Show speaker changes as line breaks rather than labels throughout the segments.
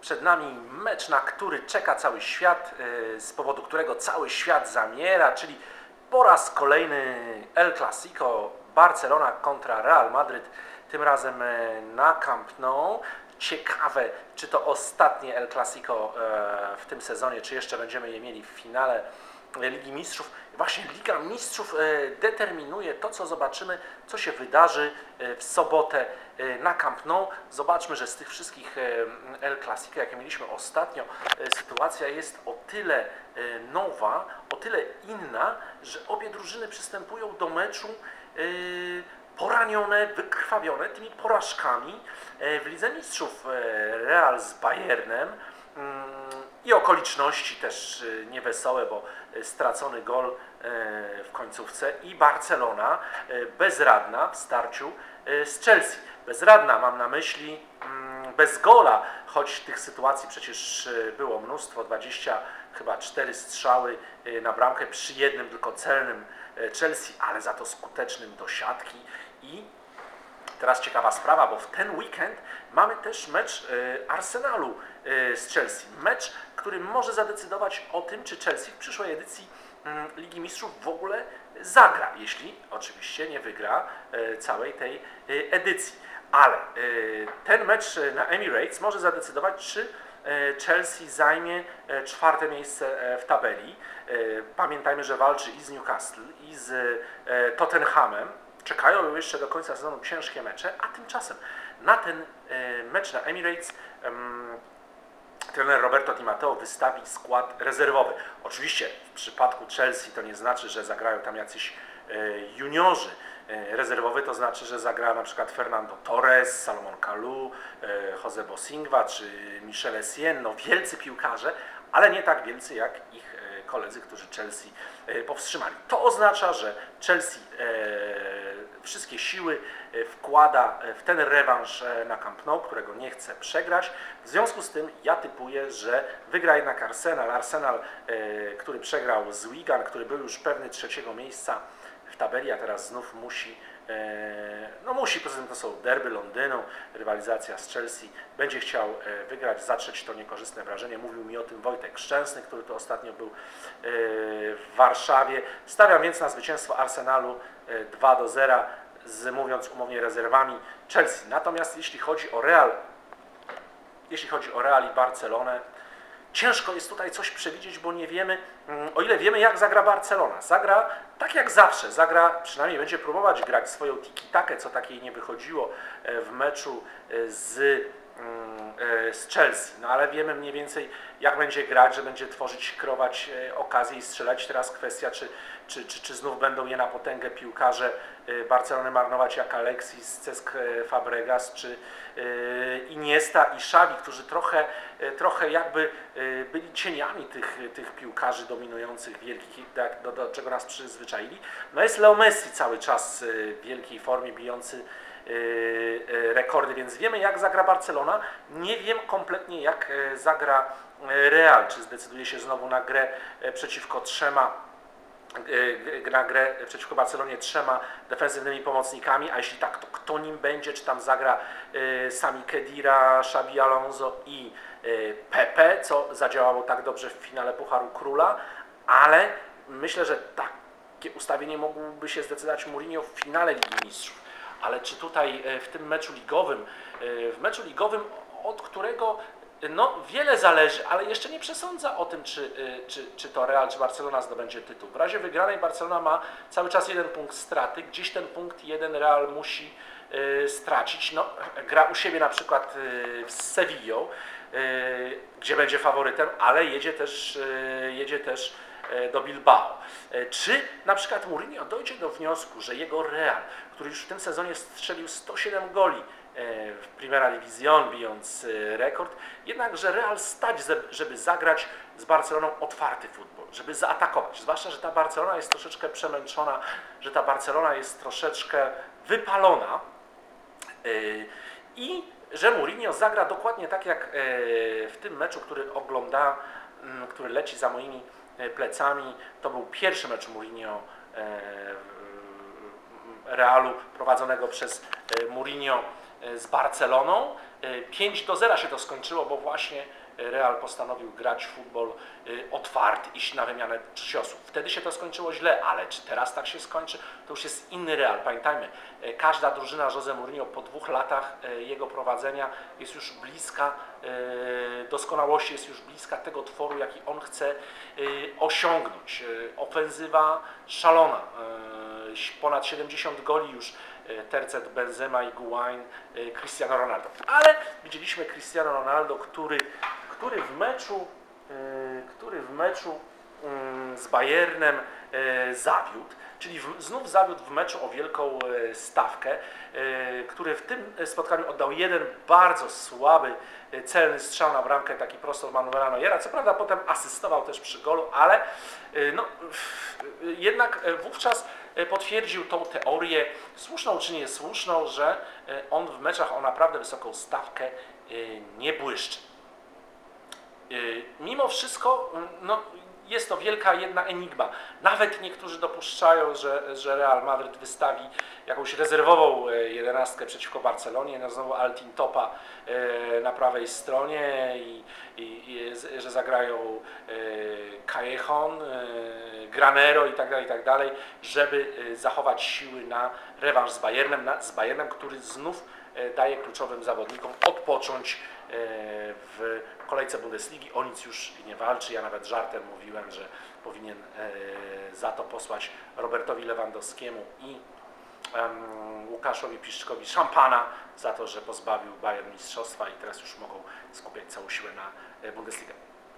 Przed nami mecz, na który czeka cały świat, e, z powodu którego cały świat zamiera, czyli po raz kolejny El Clasico, Barcelona kontra Real Madryt, tym razem e, na Camp Nou. Ciekawe, czy to ostatnie El Clasico e, w tym sezonie, czy jeszcze będziemy je mieli w finale Ligi Mistrzów. Właśnie Liga Mistrzów e, determinuje to, co zobaczymy, co się wydarzy e, w sobotę e, na Camp Nou. Zobaczmy, że z tych wszystkich El Clasico, jakie mieliśmy ostatnio, sytuacja jest o tyle nowa, o tyle inna, że obie drużyny przystępują do meczu poranione, wykrwawione tymi porażkami w Lidze Mistrzów Real z Bayernem mm, i okoliczności też e, niewesołe, bo e, stracony gol e, w końcówce i Barcelona bezradna w starciu z Chelsea. Bezradna mam na myśli mm, bez gola, choć tych sytuacji przecież było mnóstwo, 20 chyba 4 strzały na bramkę przy jednym tylko celnym Chelsea, ale za to skutecznym do siatki i Teraz ciekawa sprawa, bo w ten weekend mamy też mecz Arsenalu z Chelsea. Mecz, który może zadecydować o tym, czy Chelsea w przyszłej edycji mm, Ligi Mistrzów w ogóle zagra, jeśli oczywiście nie wygra e, całej tej e, edycji. Ale e, ten mecz na Emirates może zadecydować, czy Chelsea zajmie czwarte miejsce w tabeli. Pamiętajmy, że walczy i z Newcastle, i z Tottenhamem. Czekają ją jeszcze do końca sezonu ciężkie mecze, a tymczasem na ten mecz na Emirates em, trener Roberto Di Matteo wystawi skład rezerwowy. Oczywiście w przypadku Chelsea to nie znaczy, że zagrają tam jacyś e, juniorzy. E, Rezerwowy to znaczy, że zagra na przykład Fernando Torres, Salomon Kalou, e, Jose Bosingwa czy Michel Essien, no wielcy piłkarze, ale nie tak wielcy jak ich koledzy, którzy Chelsea powstrzymali. To oznacza, że Chelsea wszystkie siły e, wkłada w ten rewanż e, na Camp Nou, którego nie chce przegrać. W związku z tym ja typuję, że wygra jednak Arsenal. Arsenal, e, który przegrał z Wigan, który był już pewny trzeciego miejsca w tabeli, a teraz znów musi e, no musi, poza tym to są derby Londynu, rywalizacja z Chelsea, będzie chciał e, wygrać, zatrzeć to niekorzystne wrażenie. Mówił mi o tym Wojtek Szczęsny, który tu ostatnio był e, w Warszawie. Stawiam więc na zwycięstwo Arsenalu e, 2 do 0 z, mówiąc umownie, rezerwami Chelsea. Natomiast jeśli chodzi o Real, jeśli chodzi o Real i Barcelonę, ciężko jest tutaj coś przewidzieć, bo nie wiemy, mm, o ile wiemy, jak zagra Barcelona. Zagra tak jak zawsze, zagra, przynajmniej będzie próbować grać swoją tiki-takę, co takiej nie wychodziło e, w meczu e, z, z Chelsea. No ale wiemy mniej więcej, jak będzie grać, że będzie tworzyć, kreować e, okazje i strzelać. Teraz kwestia, czy, czy, czy, czy znów będą je na potęgę piłkarze e, Barcelony marnować jak Alexis, Cesc e, Fabregas, czy e, Iniesta i Xavi, którzy trochę, e, trochę jakby e, byli cieniami tych, tych piłkarzy dominujących wielkich, do, do czego nas przyzwyczaili. No jest Leo Messi cały czas e, w wielkiej formie, bijący e, e, rekordy, więc wiemy jak zagra Barcelona. Nie wiem kompletnie jak e, zagra Real, czy zdecyduje się znowu na grę przeciwko trzema na grę przeciwko Barcelonie trzema defensywnymi pomocnikami, a jeśli tak, to kto nim będzie, czy tam zagra Sami Kedira, Xabi Alonso i Pepe, co zadziałało tak dobrze w finale Pucharu Króla, ale myślę, że takie ustawienie mógłby się zdecydować Mourinho w finale Ligi Mistrzów. Ale czy tutaj e, w tym meczu ligowym, e, w meczu ligowym, od którego no, wiele zależy, ale jeszcze nie przesądza o tym, czy, y, czy, czy to Real, czy Barcelona zdobędzie tytuł. W razie wygranej Barcelona ma cały czas jeden punkt straty, gdzieś ten punkt jeden Real musi stracić. No, gra u siebie na przykład z Sevillą, gdzie będzie faworytem, ale jedzie też, jedzie też do Bilbao. Y, Czy na przykład Mourinho dojdzie do wniosku, że jego Real, który już w tym sezonie strzelił 107 goli, e, w Primera División, bijąc e, rekord. Jednakże Real stać, żeby zagrać z Barceloną otwarty futbol, żeby zaatakować. Zwłaszcza, że ta Barcelona jest troszeczkę przemęczona, że ta Barcelona jest troszeczkę wypalona e, i że Mourinho zagra dokładnie tak jak e, w tym meczu, który ogląda, m, który leci za moimi e, plecami. To był pierwszy mecz Mourinho e, Realu prowadzonego przez e, Mourinho e, z Barceloną. E, 5 do 0 się to skończyło, bo właśnie Real postanowił grać w futbol e, otwarty, iść na wymianę ciosów. Wtedy się to skończyło źle, ale czy teraz tak się skończy, to już jest inny Real. Pamiętajmy, e, każda drużyna Jose Mourinho po dwóch latach e, jego prowadzenia jest już bliska doskonałości, jest już bliska tego tworu, jaki on chce osiągnąć. Ofensywa szalona, ponad 70 goli już Tercet, Benzema i Guain, e, Cristiano Ronaldo. Ale widzieliśmy Cristiano Ronaldo, który, który w meczu, e, który w meczu mm, z Bayernem e, zawiódł, czyli znów zawiódł w meczu o wielką e, stawkę, który w tym spotkaniu oddał jeden bardzo słaby, celny strzał na bramkę, taki prosto od Manuela Neuera. Co prawda potem asystował też przy golu, ale no, jednak wówczas potwierdził tą teorię, słuszną czy niesłuszną, że e, on w meczach o naprawdę wysoką stawkę nie błyszczy. Y, Mimo wszystko, mm, no, jest to wielka jedna enigma. Nawet niektórzy dopuszczają, że, że Real Madryt wystawi jakąś rezerwową e, jedenastkę przeciwko Barcelonie, no znowu Altin Topa e, na prawej stronie i, i, i że zagrają e, Callejon, Granero i tak dalej, i tak dalej, żeby zachować siły na rewanż z Bayernem, na, z Bayernem, który znów daje kluczowym zawodnikom odpocząć w kolejce Bundesligi. O nic już nie walczy. Ja nawet żartem mówiłem, że powinien za to posłać Robertowi Lewandowskiemu i em, Łukaszowi Piszczkowi szampana za to, że pozbawił Bayern mistrzostwa i teraz już mogą skupiać całą siłę na e, Bundesligę.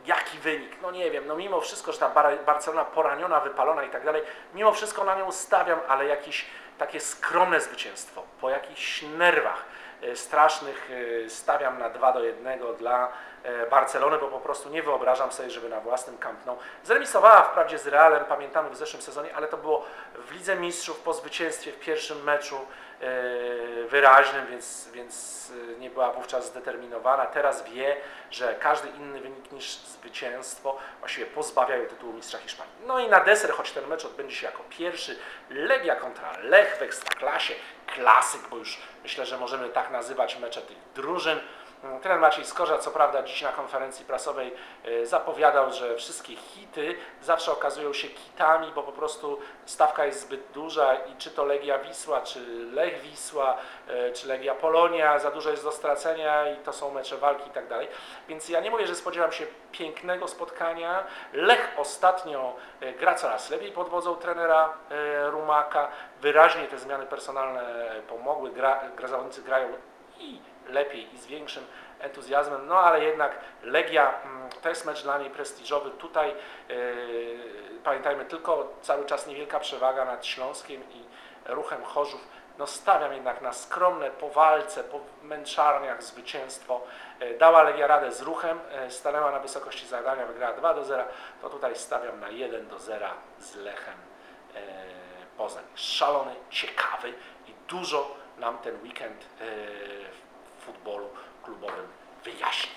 Jaki wynik? No nie wiem, no mimo wszystko, że ta Bar- Barcelona poraniona, wypalona i tak dalej, mimo wszystko na nią stawiam, ale jakieś takie skromne zwycięstwo, po jakichś nerwach strasznych e, stawiam na 2 do 1 dla e, Barcelony, bo po prostu nie wyobrażam sobie, żeby na własnym Camp zremisowała wprawdzie z Realem, pamiętamy w zeszłym sezonie, ale to było w Lidze Mistrzów po zwycięstwie w pierwszym meczu e, wyraźnym, więc, więc e, nie była wówczas zdeterminowana. Teraz wie, że każdy inny wynik niż zwycięstwo właściwie pozbawiają tytułu mistrza Hiszpanii. No i na deser, choć ten mecz odbędzie się jako pierwszy, Legia kontra Lech w Ekstraklasie, klasyk, bo już myślę, że możemy tak nazywać mecze tych drużyn. Mm, Trener Maciej Skorza, co prawda dziś na konferencji prasowej e, zapowiadał, że wszystkie hity zawsze okazują się kitami, bo po prostu stawka jest zbyt duża i czy to Legia Wisła, czy Lech Wisła, e, czy Legia Polonia, za dużo jest do stracenia i to są mecze walki i tak dalej. Więc ja nie mówię, że spodziewam się pięknego spotkania. Lech ostatnio e, gra coraz lepiej pod wodzą trenera Rumaka. Wyraźnie te zmiany personalne pomogły. Gra, gra zawodnicy grają i lepiej i z większym entuzjazmem, no ale jednak Legia mm, to jest mecz dla niej prestiżowy. Tutaj e, pamiętajmy tylko cały czas niewielka przewaga nad Śląskiem i ruchem Chorzów. No stawiam jednak na skromne po walce, po męczarniach zwycięstwo. E, Dała Legia radę z ruchem, e, stanęła na wysokości zadania, wygrała 2 do 0, to tutaj stawiam na 1 do 0 z Lechem Poznań. Szalony, ciekawy i dużo nam ten weekend w futebol Clube Oven Velhas.